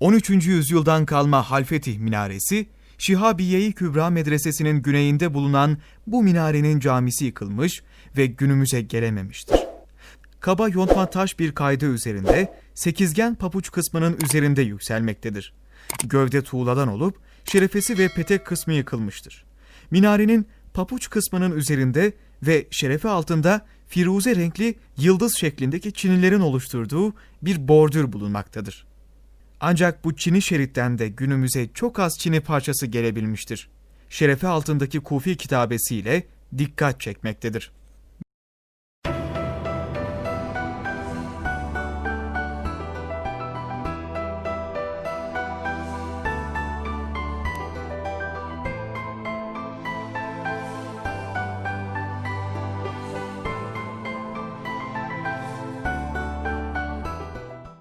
13. yüzyıldan kalma Halfetih Minaresi, Şihabiye-i Kübra Medresesi'nin güneyinde bulunan bu minarenin camisi yıkılmış ve günümüze gelememiştir. Kaba yontma taş bir kaydı üzerinde sekizgen papuç kısmının üzerinde yükselmektedir. Gövde tuğladan olup şerefesi ve petek kısmı yıkılmıştır. Minarenin papuç kısmının üzerinde ve şerefe altında firuze renkli yıldız şeklindeki çinilerin oluşturduğu bir bordür bulunmaktadır. Ancak bu çini şeritten de günümüze çok az çini parçası gelebilmiştir. Şerefe altındaki kufi kitabesiyle dikkat çekmektedir.